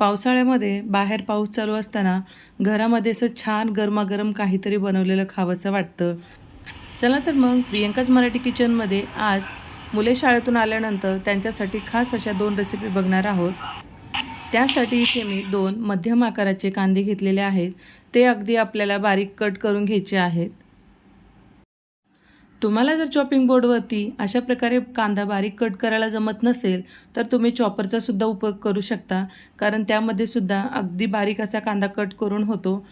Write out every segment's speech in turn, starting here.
पावसाळ्यामध्ये बाहेर पाऊस चालू असताना घरामध्ये असं छान गरमागरम काहीतरी बनवलेलं खावंसं वाटतं. चला तर मग प्रियंकाच मराठी किचनमध्ये आज मुले शाळेतून आल्यानंतर त्यांच्यासाठी खास अशा दोन रेसिपी बघणार आहोत. त्यासाठी इथे मी दोन मध्यम आकाराचे कांदे घेतलेले आहेत. ते अगदी आपल्याला बारीक कट करून घ्यायचे आहेत. तुम्हाला जर चॉपिंग बोर्डवरती अशा प्रकारे कांदा बारीक कट करायला जमत नसेल तर तुम्ही चॉपरचा सुद्धा उपयोग करू शकता. कारण त्यामध्ये सुद्धा अगदी बारीक असा कांदा कट करून होतो.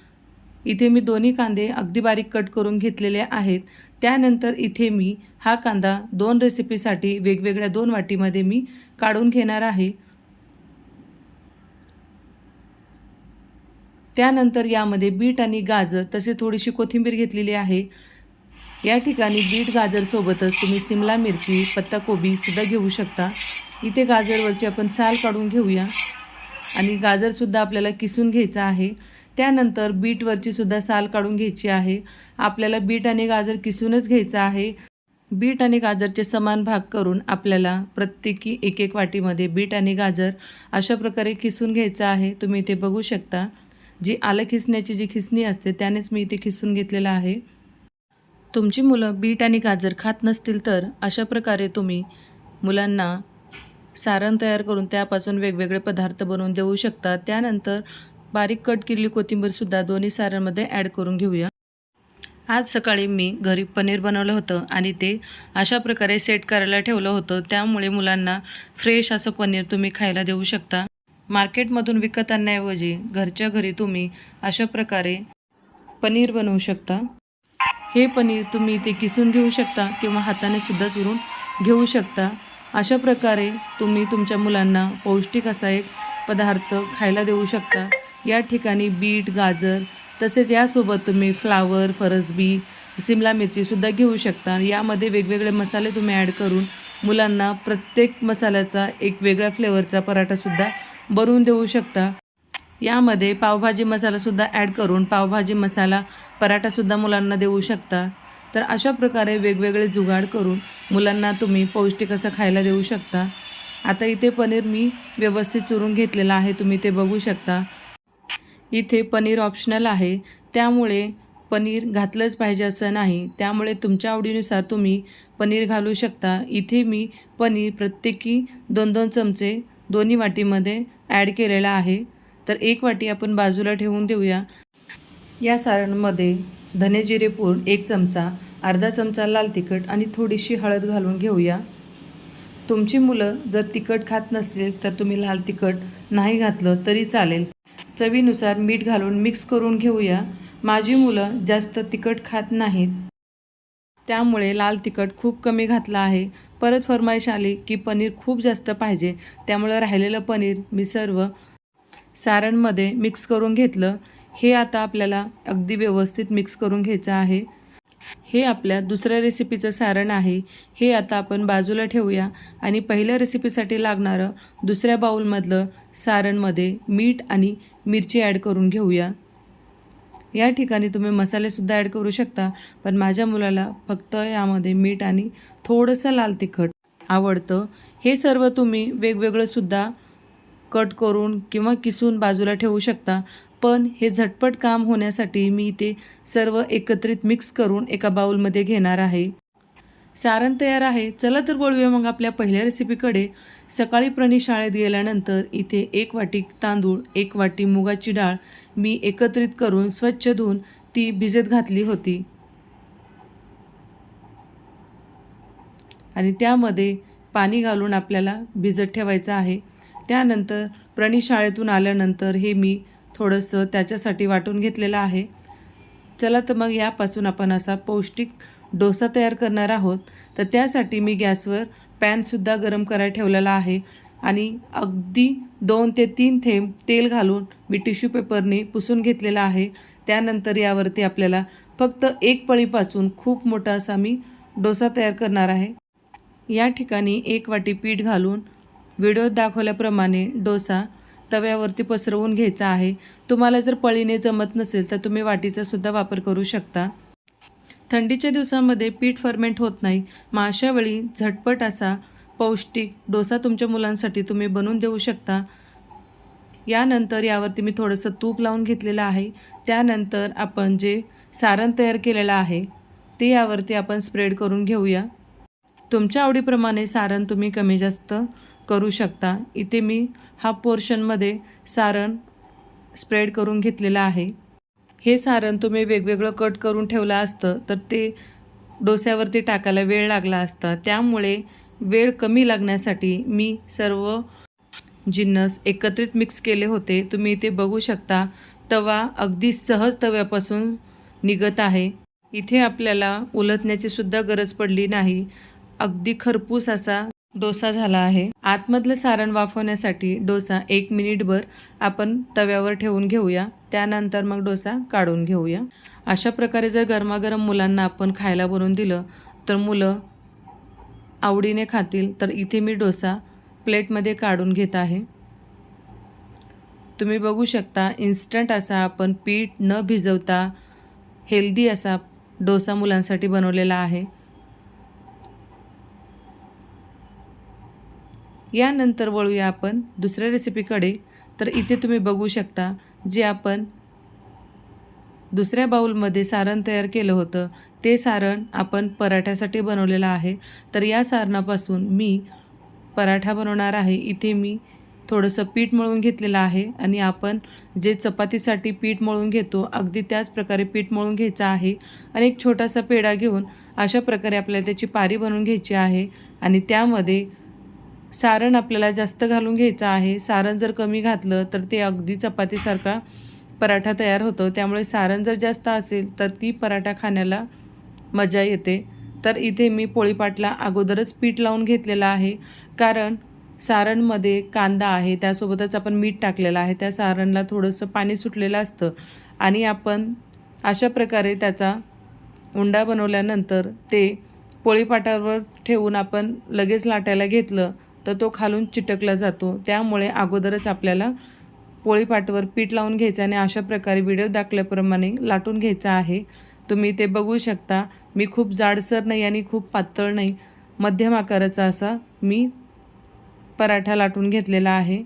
इथे मी दोन्ही कांदे अगदी बारीक कट करून घेतलेले आहेत. त्यानंतर इथे मी हा कांदा दोन रेसिपीसाठी वेगवेगळ्या दोन वाटीमध्ये मी काढून घेणार आहे. त्यानंतर यामध्ये बीट आणि गाजर तसे थोडीशी कोथिंबीर घेतलेली आहे. या ठिकाणी बीट गाजरसोबतच तुम्ही सिमला मिरची पत्ताकोबीसुद्धा घेऊ शकता. इथे गाजरवरची आपण साल काढून घेऊया. आणि गाजरसुद्धा आपल्याला किसून घ्यायचं आहे. त्यानंतर बीटवरची सुद्धा साल काढून घ्यायची आहे. आपल्याला बीट आणि गाजर किसूनच घ्यायचं आहे. बीट आणि गाजरचे समान भाग करून आपल्याला प्रत्येकी एक एक वाटीमध्ये बीट आणि गाजर अशा प्रकारे किसून घ्यायचं आहे. तुम्ही इथे बघू शकता. जी आलं खिसण्याची जी खिसणी असते त्यानेच मी इथे खिसून घेतलेलं आहे. तुमची मुलं बीट आणि गाजर खात नसतील तर अशा प्रकारे तुम्ही मुलांना सारण तयार करून त्यापासून वेगवेगळे पदार्थ बनवून देऊ शकता. त्यानंतर बारीक कट केलेली कोथिंबीरसुद्धा दोन्ही सारणमध्ये ॲड करून घेऊया. आज सकाळी मी घरी पनीर बनवलं होतं आणि ते अशा प्रकारे सेट करायला ठेवलं होतं. त्यामुळे मुलांना फ्रेश असं पनीर तुम्ही खायला देऊ शकता. मार्केटमधून विकत आणण्याऐवजी घरच्या घरी तुम्ही अशा प्रकारे पनीर बनवू शकता. हे पनीर तुम्ही ते किसून घेऊ शकता किंवा हाताने सुद्धा चुरून घेऊ शकता. अशा प्रकारे तुम्ही तुमच्या मुलांना पौष्टिक असा एक पदार्थ खायला देऊ शकता. या ठिकाणी बीट गाजर तसेच यासोबत तुम्ही फ्लावर फरसबी सिमला मिरचीसुद्धा घेऊ शकता. यामध्ये वेगवेगळे मसाले तुम्ही ॲड करून मुलांना प्रत्येक मसाल्याचा एक वेगळ्या फ्लेवरचा पराठासुद्धा बनवून देऊ शकता. यामध्ये पावभाजी मसालासुद्धा ॲड करून पावभाजी मसाला पराठासुद्धा मुलांना देऊ शकता. तर अशा प्रकारे वेगवेगळे जुगाड करून मुलांना तुम्ही पौष्टिक असं खायला देऊ शकता. आता इथे पनीर मी व्यवस्थित चुरून घेतलेलं आहे तुम्ही ते बघू शकता. इथे पनीर ऑप्शनल आहे. त्यामुळे पनीर घातलंच पाहिजे असं नाही. त्यामुळे तुमच्या आवडीनुसार तुम्ही पनीर घालू शकता. इथे मी पनीर प्रत्येकी दोन दोन चमचे दोन्ही वाटीमध्ये ॲड केलेला आहे. तर एक वाटी आपण बाजूला ठेवून देऊया. या सारणमध्ये धने जिरे एक चमचा अर्धा चमचा लाल तिखट आणि थोडीशी हळद घालून घेऊया. तुमची मुलं जर तिखट खात नसतील तर तुम्ही लाल तिखट नाही घातलं तरी चालेल. चवीनुसार मीठ घालून मिक्स करून घेऊया. माझी मुलं जास्त तिखट खात नाहीत. त्यामुळे लाल तिखट खूप कमी घातलं आहे. परत फरमाईश आली की पनीर खूप जास्त पाहिजे. त्यामुळं राहिलेलं पनीर मी सर्व सारणमध्ये मिक्स करून घेतलं हे आता आपल्याला अगदी व्यवस्थित मिक्स करून घ्यायचं आहे. हे आपल्या दुसऱ्या रेसिपीचं सारण आहे. हे आता आपण बाजूला ठेवूया आणि पहिल्या रेसिपीसाठी लागणारं दुसऱ्या बाऊलमधलं सारणमध्ये मीठ आणि मिरची ॲड करून घेऊया. या ठिकाणी तुम्ही मसालेसुद्धा ॲड करू शकता पण माझ्या मुलाला फक्त यामध्ये मीठ आणि थोडंसं लाल तिखट आवडतं. हे सर्व तुम्ही वेगवेगळंसुद्धा कट करून किंवा किसून बाजूला ठेवू शकता. पण हे झटपट काम होण्यासाठी मी ते सर्व एकत्रित मिक्स करून एका बाऊलमध्ये घेणार आहे. सारण तयार आहे. चला तर वळूया मग आपल्या पहिल्या रेसिपीकडे सकाळी प्रणी शाळेत गेल्यानंतर इथे एक वाटी तांदूळ एक वाटी मुगाची डाळ मी एकत्रित करून स्वच्छ धुवून ती भिजत घातली होती. आणि त्यामध्ये पाणी घालून आपल्याला भिजत ठेवायचं आहे. त्यानंतर प्रणी शाळेतून आल्यानंतर हे मी थोडंसं त्याच्यासाठी वाटून घेतलेलं आहे. चला तर मग यापासून आपण असा पौष्टिक डोसा तयार करणार आहोत. तर त्यासाठी मी गॅसवर पॅनसुद्धा गरम करायला ठेवलेला आहे आणि अगदी दोन ते तीन थेंब तेल घालून मी टिश्यू पेपरने पुसून घेतलेला आहे. त्यानंतर यावरती आपल्याला फक्त एक पळीपासून खूप मोठा असा मी डोसा तयार करणार आहे. या ठिकाणी एक वाटी पीठ घालून व्हिडिओत दाखवल्याप्रमाणे डोसा तव्यावरती पसरवून घ्यायचा आहे. तुम्हाला जर पळीने जमत नसेल तर तुम्ही वाटीचा सुद्धा वापर करू शकता. थंडीच्या दिवसामध्ये पीठ फर्मेंट होत नाही. मग अशा वेळी झटपट असा पौष्टिक डोसा तुमच्या मुलांसाठी तुम्ही बनवून देऊ शकता. यानंतर यावरती मी थोडंसं तूप लावून घेतलेलं आहे. त्यानंतर आपण जे सारण तयार केलेलं आहे ते यावरती आपण स्प्रेड करून घेऊया. तुमच्या आवडीप्रमाणे सारण तुम्ही कमी जास्त करू शकता. इथे मी हा पोर्शनमध्ये सारण स्प्रेड करून घेतलेलं आहे. हे सारण तुम्ही वेगवेगळं कट करून ठेवलं असतं तर ते डोस्यावरती टाकायला वेळ लागला असता. त्यामुळे वेळ कमी लागण्यासाठी मी सर्व जिन्नस एकत्रित मिक्स केले होते. तुम्ही इथे बघू शकता तवा अगदी सहज तव्यापासून निघत आहे. इथे आपल्याला उलटण्याची सुद्धा गरज पडली नाही. अगदी खरपूस असा डोसा झाला आहे. आतमधलं सारण वाफवण्यासाठी डोसा एक मिनिटभर आपण तव्यावर ठेवून घेऊया. त्यानंतर मग डोसा काढून घेऊया. अशा प्रकारे जर गरमागरम मुलांना आपण खायला बनवून दिलं तर मुलं आवडीने खातील. तर इथे मी डोसा प्लेटमध्ये काढून घेत आहे. तुम्ही बघू शकता इन्स्टंट असा आपण पीठ न भिजवता हेल्दी असा डोसा मुलांसाठी बनवलेला आहे. यानंतर वळूया आपण दुसऱ्या रेसिपीकडे तर इथे तुम्ही बघू शकता जे आपण दुसऱ्या बाऊलमध्ये सारण तयार केलं होतं ते सारण आपण पराठ्यासाठी बनवलेलं आहे. तर या सारणापासून मी पराठा बनवणार आहे. इथे मी थोडंसं पीठ मळून घेतलेलं आहे आणि आपण जे चपातीसाठी पीठ मळून घेतो अगदी त्याच प्रकारे पीठ मळून घ्यायचं आहे आणि एक छोटासा पेढा घेऊन अशा प्रकारे आपल्याला त्याची पारी बनवून घ्यायची आहे आणि त्यामध्ये सारण आपल्याला जास्त घालून घ्यायचं आहे. सारण जर कमी घातलं तर ते अगदी चपातीसारखा पराठा तयार होतो. त्यामुळे सारण जर जास्त असेल तर ती पराठा खाण्याला मजा येते. तर इथे मी पोळीपाटला अगोदरच पीठ लावून घेतलेलं आहे. कारण सारणमध्ये कांदा आहे त्यासोबतच आपण मीठ टाकलेलं आहे. त्या सारणला थोडंसं पाणी सुटलेलं असतं. आणि आपण अशा प्रकारे त्याचा उंडा बनवल्यानंतर ते पोळीपाटावर ठेवून आपण लगेच लाटायला घेतलं तर तो खालून चिटकला जातो. त्यामुळे अगोदरच आपल्याला पोळीपाटवर पीठ लावून घ्यायचं आणि अशा प्रकारे व्हिडिओ दाखल्याप्रमाणे लाटून घ्यायचा आहे. तुम्ही ते बघू शकता. मी खूप जाडसर नाही आणि खूप पातळ नाही. मध्यम आकाराचा असा मी पराठा लाटून घेतलेला आहे.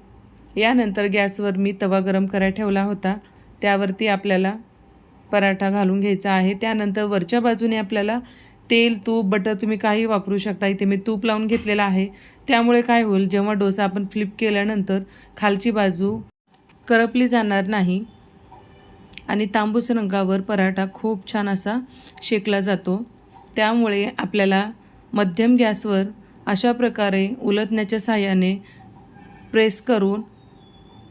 यानंतर गॅसवर मी तवा गरम करायला ठेवला होता. त्यावरती आपल्याला पराठा घालून घ्यायचा आहे. त्यानंतर वरच्या बाजूने आपल्याला तेल तूप बटर तुम्ही काही वापरू शकता. इथे मी तूप लावून घेतलेलं आहे. त्यामुळे काय होईल जेव्हा डोसा आपण फ्लिप केल्यानंतर खालची बाजू करपली जाणार नाही आणि तांबूस रंगावर पराठा खूप छान असा शेकला जातो. त्यामुळे आपल्याला मध्यम गॅसवर अशा प्रकारे उलटण्याच्या साहाय्याने प्रेस करून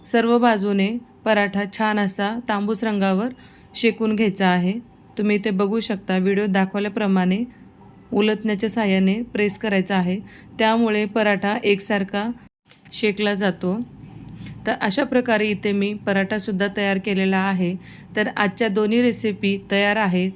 सर्व बाजूने पराठा छान असा तांबूस रंगावर शेकून घ्यायचा आहे. तुम्ही इथे बघू शकता व्हिडिओ दाखवल्याप्रमाणे उलटण्याच्या साहाय्याने प्रेस करायचा आहे. त्यामुळे पराठा एकसारखा शेकला जातो. तर अशा प्रकारे इथे मी पराठासुद्धा तयार केलेला आहे. तर आजच्या दोन्ही रेसिपी तयार आहेत.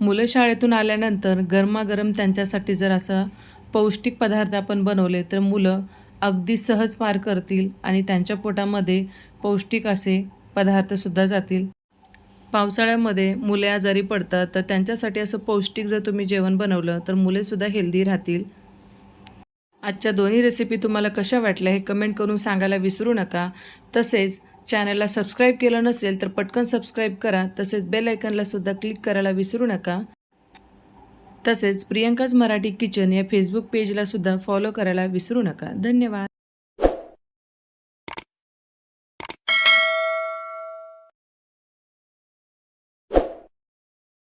मुलं शाळेतून आल्यानंतर गरमागरम त्यांच्यासाठी जर असं पौष्टिक पदार्थ आपण बनवले तर मुलं अगदी सहज पार करतील आणि त्यांच्या पोटामध्ये पौष्टिक असे पदार्थसुद्धा जातील. पावसाळ्यामध्ये मुले आजारी पडतात तर त्यांच्यासाठी असं पौष्टिक जर तुम्ही जेवण बनवलं तर मुलेसुद्धा हेल्दी राहतील. आजच्या दोन्ही रेसिपी तुम्हाला कशा वाटल्या हे कमेंट करून सांगायला विसरू नका. तसेच चॅनलला सबस्क्राईब केलं नसेल तर पटकन सबस्क्राईब करा. तसेच बेल आयकनलासुद्धा क्लिक करायला विसरू नका. तसेच प्रियंकाज मराठी किचन या फेसबुक पेजलासुद्धा फॉलो करायला विसरू नका. धन्यवाद.